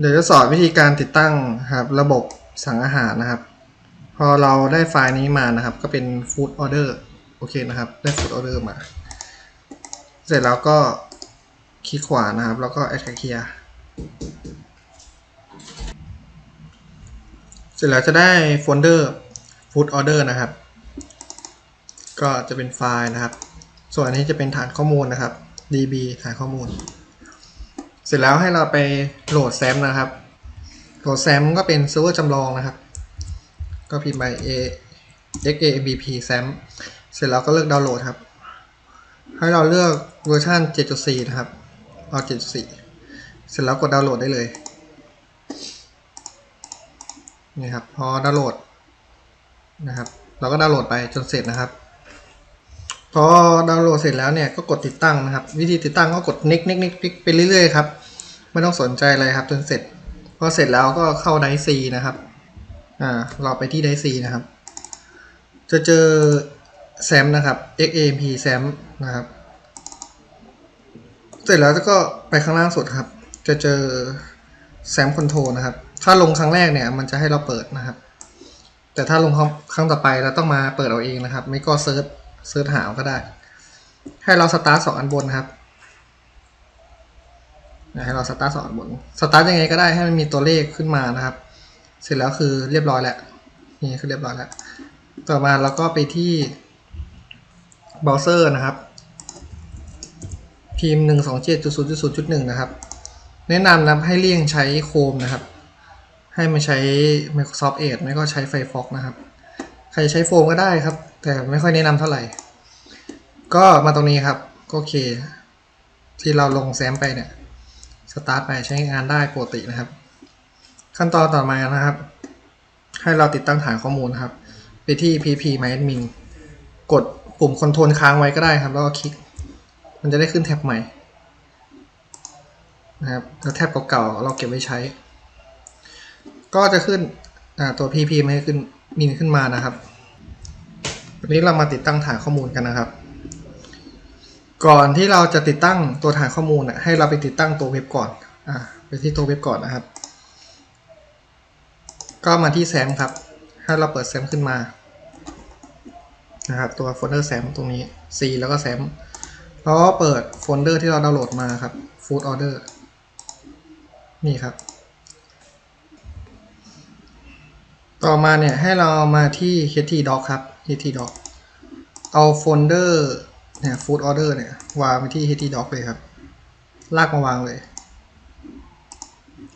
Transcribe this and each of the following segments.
เดี๋ยวจะสอนวิธีการติดตั้งครับระบบสั่งอาหารนะครับ พอเราได้ไฟล์นี้มานะครับ ก็เป็น food order โอเคนะครับ ได้ food order มา เสร็จแล้วก็คลิกขวานะครับ แล้วก็ add clear เสร็จแล้วจะได้โฟลเดอร์ food order นะครับ ก็จะเป็นไฟล์นะครับ ส่วนอันนี้จะเป็นฐานข้อมูลนะครับ db ฐานข้อมูล เสร็จแล้วให้เราไปโหลดแซมนะครับ โหลดแซมก็เป็นเซิร์ฟเวอร์จำลองนะครับ ก็พิมพ์ไป a xambp แซมเสร็จแล้วก็เลือกดาวน์โหลดครับ ให้เราเลือกเวอร์ชัน7.4 นะครับ เอา 7.4 เสร็จแล้วกดดาวน์โหลดได้เลย นี่ครับ พอดาวน์โหลดนะครับ เราก็ดาวน์โหลดไปจนเสร็จนะครับ พอดาวน์โหลดเสร็จแล้วเนี่ยก็กดติดตั้งนะครับ วิธีติดตั้งก็กด next next next next ไปเรื่อยๆครับไม่ต้องสนใจอะไรครับจนเสร็จพอเสร็จแล้วก็เข้าไดซีนะครับอ่าเราไปที่ไดซีนะครับ จะเจอแซมนะครับ xamp แซมนะครับ เสร็จแล้วก็ไปข้างล่างสุดครับ จะเจอแซมคอนโทรนะครับ ถ้าลงครั้งแรกเนี่ยมันจะให้เราเปิดนะครับ แต่ถ้าลงครั้งต่อไปเราต้องมาเปิดเอาเองนะครับ ไม่ก็เซิร์ช เซิร์ชหาเอาก็ได้ ให้เราสตาร์ทสองอันบนครับให้เราสตาร์ทสองอันบนสตาร์ทยังไงก็ได้ให้มันมีตัวเลขขึ้นมานะครับ เสร็จแล้วคือเรียบร้อยแล้วนี่คือเรียบร้อยแล้ว ต่อมาเราก็ไปที่เบราว์เซอร์นะครับพิมพ์ 1 2 7 0 0 0 1นะครับ แนะนำนะให้เลี่ยงใช้โคมนะครับ ให้มันใช้ Microsoft Edge ไม่ก็ใช้ Firefox นะครับ ใครใช้โฟมก็ได้ครับ แต่ไม่ค่อยแนะนำเท่าไหร่ ก็มาตรงนี้ครับก็โอเค ที่เราลงแซมไปเนี่ยสตาร์ทไปใช้งานได้ปกตินะครับ ขั้นตอนต่อมานะครับ ให้เราติดตั้งฐานข้อมูลครับ ไปที่ pp myadmin กดปุ่มคอนโทรลค้างไว้ก็ได้ครับ แล้วก็คลิก มันจะได้ขึ้นแท็บใหม่นะครับแล้วแท็บเก่าๆเราเก็บไว้ใช้ ก็จะขึ้นตัว pp ไม่ขึ้นมินขึ้นมานะครับ วันนี้เรามาติดตั้งฐานข้อมูลกันนะครับ ก่อนที่เราจะติดตั้งตัวฐานข้อมูลน่ะให้เราไปติดตั้งตัวเว็บก่อนอ่าไปที่ตัวเว็บก่อนนะครับ ก็มาที่แซมครับ ให้เราเปิดแซมขึ้นมานะครับตัวโฟลเดอร์แซมตรงนี้ C แล้วก็แซมแล้วก็เปิดโฟลเดอร์ที่เราดาวน์โหลดมาครับ Food Order นี่ครับ ต่อมาเนี่ยให้เรามาที่ htdoc ครับ htdoc เอาโฟลเดอร์เนี่ย food order เนี่ยวางไปที่ htdoc เลยครับ ลากมาวางเลย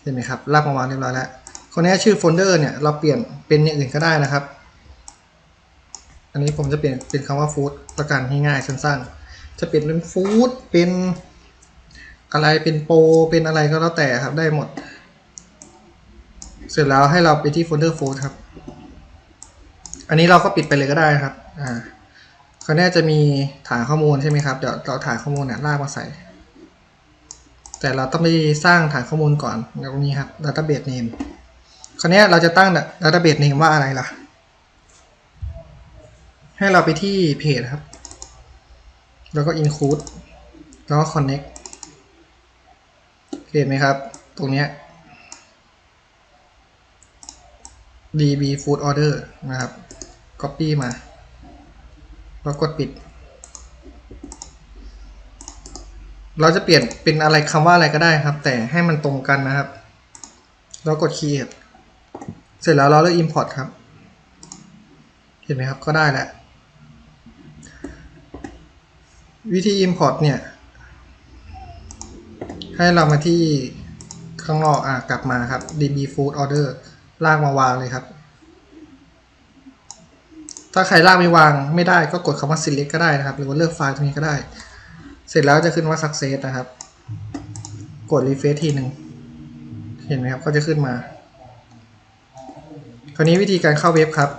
เห็นไหมครับ ลากมาวางเรียบร้อยแล้วคนนี้ชื่อโฟลเดอร์เนี่ยเราเปลี่ยนเป็นอย่างอื่นก็ได้นะครับ อันนี้ผมจะเปลี่ยนเป็นคำว่า food ประกันง่ายๆสั้นๆ จะเปลี่ยนเป็น food เป็นอะไรเป็นโปรเป็นอะไรก็แล้วแต่ครับได้หมด เสร็จแล้วให้เราไปที่โฟลเดอร์ food ครับ อันนี้เราก็ปิดไปเลยก็ได้ครับ อ่าคราวนี้จะมีฐานข้อมูลใช่ไหมครับ เดี๋ยวเราฐานข้อมูลเนี่ยลากมาใส่ แต่เราต้องไปสร้างฐานข้อมูลก่อนตรงนี้ครับ database name คราวนี้เราจะตั้ง database name ว่าอะไรล่ะ ให้เราไปที่เพจครับ แล้วก็ include แล้วก็ connect เห็นไหมครับ ตรงเนี้ย db food order นะครับ copy มา แล้วกดปิด เราจะเปลี่ยนเป็นอะไรคำว่าอะไรก็ได้ครับ แต่ให้มันตรงกันนะครับ แล้วกด create เสร็จแล้วเราเลือก import ครับ เห็นไหมครับก็ได้แล้ววิธี import เนี่ย ให้เรามาที่ข้างนอกอะกลับมาครับ db food order ลากมาวางเลยครับ ถ้าใครลากไม่วางไม่ได้ก็กดคำว่า select ก็ได้นะครับ หรือว่าเลือกไฟล์ตรงนี้ก็ได้ เสร็จแล้วจะขึ้นว่า success นะครับ กด refresh ทีหนึ่งเห็นไหมครับก็จะขึ้นมา คราวนี้วิธีการเข้าเว็บครับ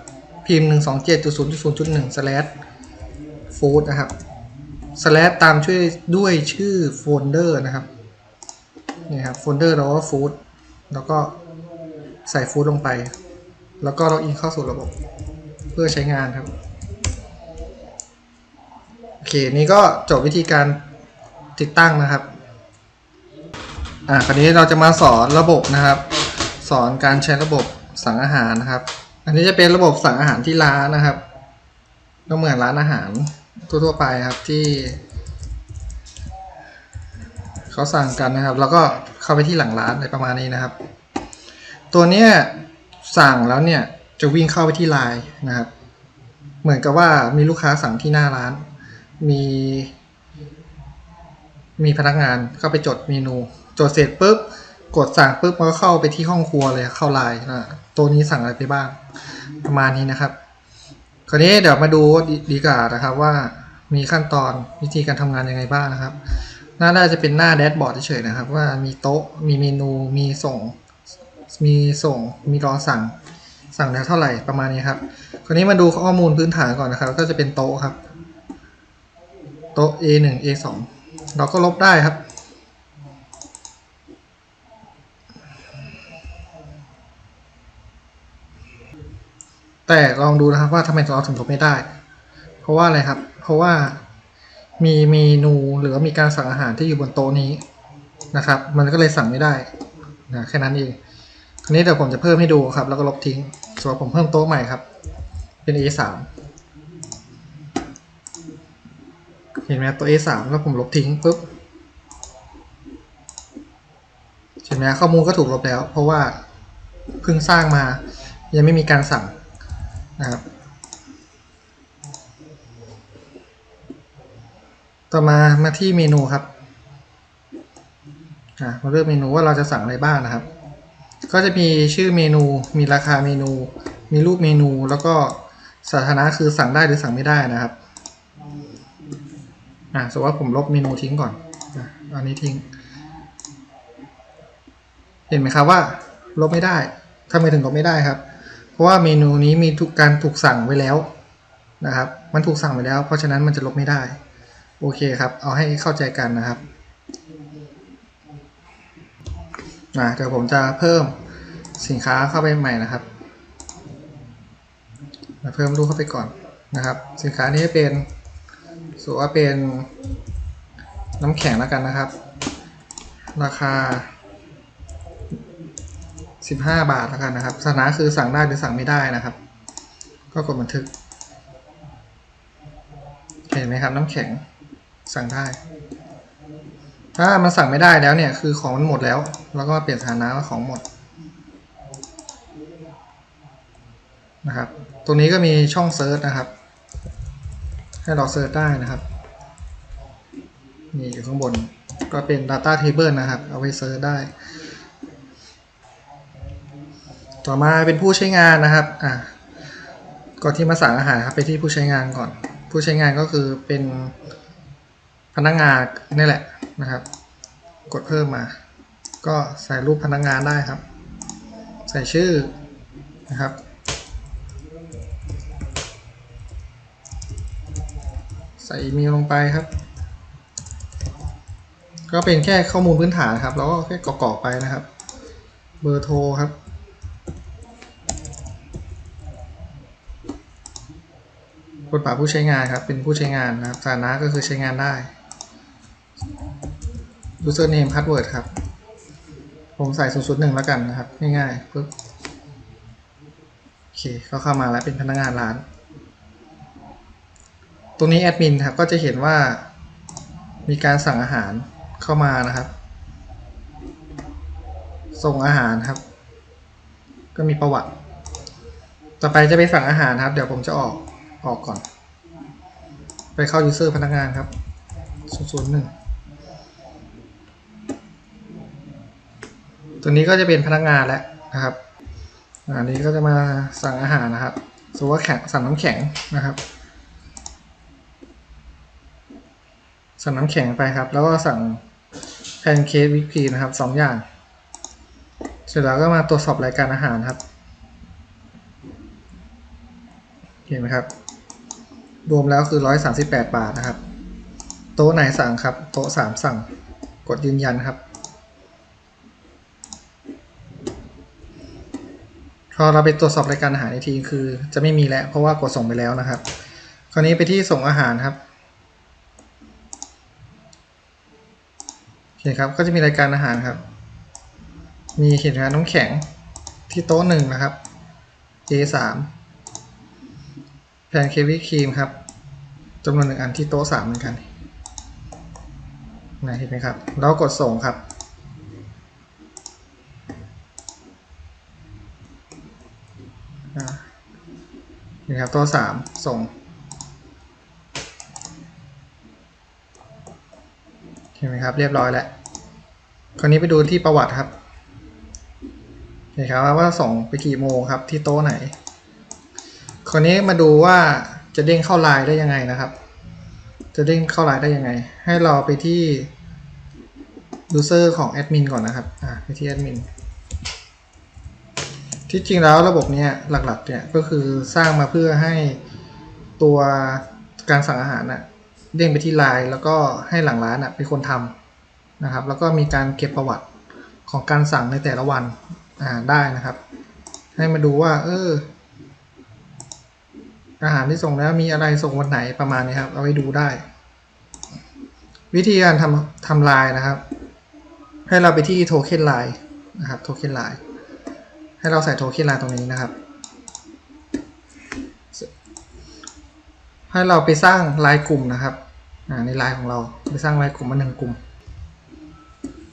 พิมพ์ 1 2 7 0 0 1 slash food นะครับ slash ตามช่วยด้วยชื่อโฟลเดอร์นะครับนี่ครับโฟลเดอร์แล้วก็ food แล้วก็ ใส่ food ลงไป แล้วก็ล็อกอินเข้าสู่ระบบ เพื่อใช้งานครับ โอเค นี่ก็จบวิธีการติดตั้งนะครับ อะคราวนี้เราจะมาสอนระบบนะครับ สอนการใช้ระบบสั่งอาหารนะครับ อันนี้จะเป็นระบบสั่งอาหารที่ร้านนะครับ ก็เหมือนร้านอาหารทั่วๆไปครับที่เขาสั่งกันนะครับ แล้วก็เข้าไปที่หลังร้านอะไรประมาณนี้นะครับ ตัวเนี้ยสั่งแล้วเนี่ยจะวิ่งเข้าไปที่ไลน์นะครับ เหมือนกับว่ามีลูกค้าสั่งที่หน้าร้าน มี มีพนักงานเข้าไปจดเมนู จดเสร็จปุ๊บกดสั่งปุ๊บมันก็เข้าไปที่ห้องครัวเลยเข้าไลน์นะตัวนี้สั่งอะไรไปบ้างประมาณนี้นะครับ คราวนี้เดี๋ยวมาดูดีดีกว่านะครับว่ามีขั้นตอนวิธีการทำงานยังไงบ้างนะครับ หน้าน่าจะเป็นหน้าแดชบอร์ดเฉยๆนะครับ ว่ามีโต๊ะมีเมนูมีส่ง มีส่งมีรอสั่งสั่งแล้วเท่าไหร่ประมาณนี้ครับ คราวนี้มาดูข้อมูลพื้นฐานก่อนนะครับ ก็จะเป็นโต๊ะครับ โต๊ะ A1 A2 เราก็ลบได้ครับ แต่ลองดูนะครับว่าทำไมเราถึงลบไม่ได้ เพราะว่าอะไรครับ เพราะว่ามีเมนูหรือว่ามีการสั่งอาหารที่อยู่บนโต๊ะนี้นะครับ มันก็เลยสั่งไม่ได้นะแค่นั้นเอง คราวนี้เดี๋ยวผมจะเพิ่มให้ดูครับ แล้วก็ลบทิ้งส่วนผมเพิ่มโต๊ะใหม่ครับ เป็น A3 เห็นไหมตัว A3 แล้วผมลบทิ้งปุ๊บเห็นไหมข้อมูลก็ถูกลบแล้ว เพราะว่าเพิ่งสร้างมา ยังไม่มีการสั่งนะครับ ต่อมามาที่เมนูครับอะมาเลือกเมนูว่าเราจะสั่งอะไรบ้างนะครับ ก็จะมีชื่อเมนู มีราคาเมนู มีรูปเมนู แล้วก็สถานะคือสั่งได้หรือสั่งไม่ได้นะครับ อะสมมติว่าผมลบเมนูทิ้งก่อนอันนี้ทิ้ง เห็นไหมครับว่า ลบไม่ได้ทำไมถึงลบไม่ได้ครับ เพราะว่าเมนูนี้มีทุกการถูกสั่งไว้แล้วนะครับ มันถูกสั่งไว้แล้ว เพราะฉะนั้นมันจะลบไม่ได้ โอเคครับ เอาให้เข้าใจกันนะครับ นะเดี๋ยวผมจะเพิ่มสินค้าเข้าไปใหม่นะครับมาเพิ่มรูปเข้าไปก่อนนะครับ สินค้านี้เป็นสมมติว่าเป็นน้ำแข็งแล้วกันนะครับ ราคา 15 บาทแล้วกันนะครับสถานะคือสั่งได้หรือสั่งไม่ได้นะครับ ก็กดบันทึก เห็นไหมครับน้ำแข็งสั่งได้ ถ้ามันสั่งไม่ได้แล้วเนี่ยคือของมันหมดแล้ว แล้วก็เปลี่ยนสถานะว่าของหมดนะครับ ตรงนี้ก็มีช่องเซิร์ชนะครับ ให้เราเซิร์ชได้นะครับนี่อยู่ข้างบนก็เป็น Data Table นะครับ เอาไว้เซิร์ชได้ ต่อมาเป็นผู้ใช้งานนะครับอะก่อนที่มาสั่งอาหารครับไปที่ผู้ใช้งานก่อน ผู้ใช้งานก็คือเป็นพนักงานนี่แหละ นะครับ กดเพิ่มมา ก็ใส่รูปพนักงานได้ครับ ใส่ชื่อนะครับ ใส่อีเมลลงไปครับ ก็เป็นแค่ข้อมูลพื้นฐานครับ แล้วก็แค่กรอกไปนะครับ เบอร์โทรครับกดป่าผู้ใช้งานครับ เป็นผู้ใช้งานนะครับสานะก็คือใช้งานได้ username password ครับ ผมใส่0 0 1แล้วกันนะครับ ง่ายๆปึ๊บโอเคก็เข้ามาแล้วเป็นพนักงานร้าน ตรงนี้แอดมินครับก็จะเห็นว่ามีการสั่งอาหารเข้ามานะครับ ส่งอาหารครับ ก็มีประวัติ ต่อไปจะไปสั่งอาหารครับ เดี๋ยวผมจะออกออกก่อน ไปเข้า user พนักงานครับ001 ตัวนี้ก็จะเป็นพนักงานแล้วนะครับอันนี้ก็จะมาสั่งอาหารนะครับสมมติว่าแข็งสั่งน้ำแข็งนะครับ สั่งน้ำแข็งไปครับ แล้วก็สั่งแพนเค้กวิปครีนะครับสองอย่าง เสร็จแล้วก็มาตรวจสอบรายการอาหารครับ เห็นไหมครับ รวมแล้วคือ 138 บาทนะครับ โต๊ะไหนสั่งครับ โต๊ะสามสั่ง กดยืนยันครับ พอเราไปตรวจสอบรายการอาหารอีกทีคือจะไม่มีแล้ว เพราะว่ากดส่งไปแล้วนะครับ คราวนี้ไปที่ส่งอาหารครับโอเคครับก็จะมีรายการอาหารครับ มีเห็นงานน้ำแข็งที่โต๊ะหนึ่งนะครับ A3 แผ่นเควิครีมครับจำนวนหนึ่งอันที่โต๊ะสามเหมือนกันนะเห็นไหมครับ แล้วกดส่งครับ ครับโต๊ะสามส่งเห็นไหมครับเรียบร้อยแล้วคราวนี้ไปดูที่ประวัติครับเห็นครับว่าส่งไปกี่โมงครับที่โต๊ะไหน คราวนี้มาดูว่าจะเด้งเข้าไลน์ได้ยังไงนะครับ จะเด้งเข้าไลน์ได้ยังไง ให้เราไปที่ user ของแอดมินก่อนนะครับ อ่าไปที่แอดมิน ที่จริงแล้วระบบเนี้ยหลักๆเนี่ยก็คือสร้างมาเพื่อให้ตัวการสั่งอาหารน่ะเด้งไปที่ไลน์แล้วก็ให้หลังร้านน่ะเป็นคนทำนะครับ แล้วก็มีการเก็บประวัติของการสั่งในแต่ละวันอ่าได้นะครับ ให้มาดูว่า เออ อาหารที่ส่งแล้วมีอะไรส่งวันไหนประมาณนี้ครับ เอาไว้ดูได้ วิธีการทำทำลายนะครับ ให้เราไปที่โทเค็นไลน์นะครับโทเค็นไลน์ ให้เราใส่โทเค็นไลน์ตรงนี้นะครับ ให้เราไปสร้างไลน์กลุ่มนะครับในไลน์ของเราไปสร้างไลน์กลุ่มมาหนึ่งกลุ่ม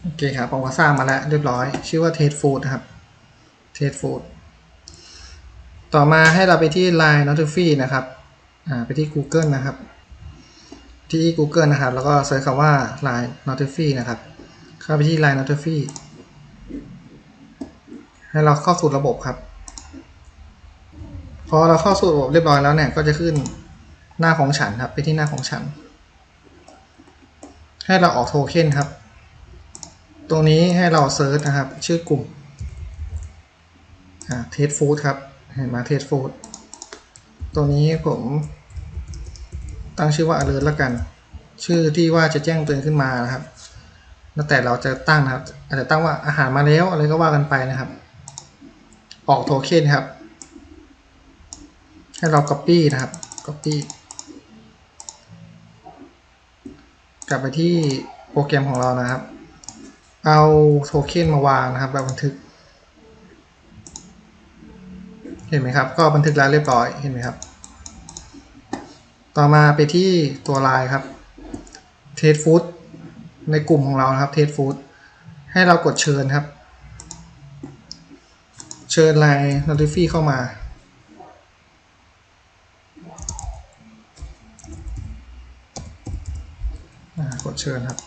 โอเคครับผมก็สร้างมาแล้วเรียบร้อย ชื่อว่า Taste Food นะครับ Taste Food ต่อมาให้เราไปที่ Line Notify นะครับไปที่ Google นะครับ ที่ Google นะครับ แล้วก็เซิร์ชคำว่า Line Notify นะครับ เข้าไปที่ Line Notify ให้เราเข้าสู่ระบบครับ พอเราเข้าสู่ระบบเรียบร้อยแล้วเนี่ยก็จะขึ้นหน้าของฉันครับ ไปที่หน้าของฉัน ให้เราออกโทเค็นครับ ตรงนี้ให้เราเซิร์ชนะครับ ชื่อกลุ่มเทสฟู้ดครับ เห็นมาเทสฟู้ดตรงนี้ผมตั้งชื่อว่า alert แล้วกัน ชื่อที่ว่าจะแจ้งเตือนขึ้นมานะครับแล้วแต่เราจะตั้งนะครับ อาจจะตั้งว่าอาหารมาแล้วอะไรก็ว่ากันไปนะครับ ออกโทเค็นครับ ให้เรา copy นะครับ copy กลับไปที่โปรแกรมของเรานะครับ เอาโทเค็นมาวางนะครับแบบบันทึก เห็นไหมครับ ก็บันทึกแล้วเรียบร้อย เห็นไหมครับ ต่อมาไปที่ตัวลน์ครับเทสฟู้ดในกลุ่มของเรานะครับเทสฟู้ดให้เรากดเชิญครับ เชิญไลน์ notify เข้ามาอกดเชิญครับ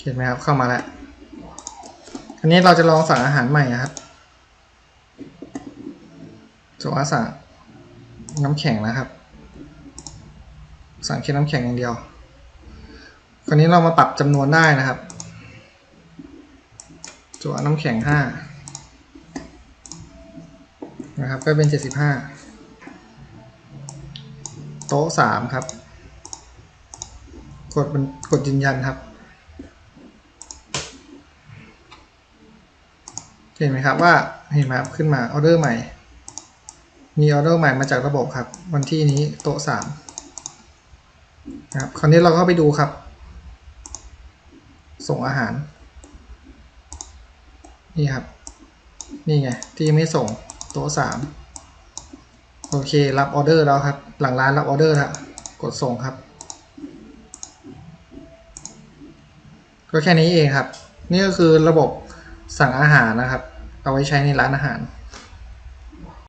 เห็นไหมครับ เข้ามาแล้วอันนี้เราจะลองสั่งอาหารใหม่นะครับจะว่าสั่งน้ำแข็งนะครับ สั่งแค่น้ำแข็งอย่างเดียว คราวนี้เรามาปรับจำนวนได้นะครับจัวน้ำแข็งห้า นะครับ ก็เป็นเจ็ดสิบห้าโต๊ะสามครับ กดเป็นกดยืนยันครับ เห็นไหมครับว่าเห็นไหมครับขึ้นมาออเดอร์ใหม่ มีออเดอร์ใหม่มาจากระบบครับ วันที่นี้โต๊ะสามนะครับ คราวนี้เราก็ไปดูครับ ส่งอาหาร นี่ครับ นี่ไง ที่ยังไม่ส่ง โต๊ะสามโอเค รับออเดอร์แล้วครับ หลังร้านรับออเดอร์แล้วกดส่งครับ ก็แค่นี้เองครับ นี่ก็คือระบบสั่งอาหารนะครับ เอาไว้ใช้ในร้านอาหาร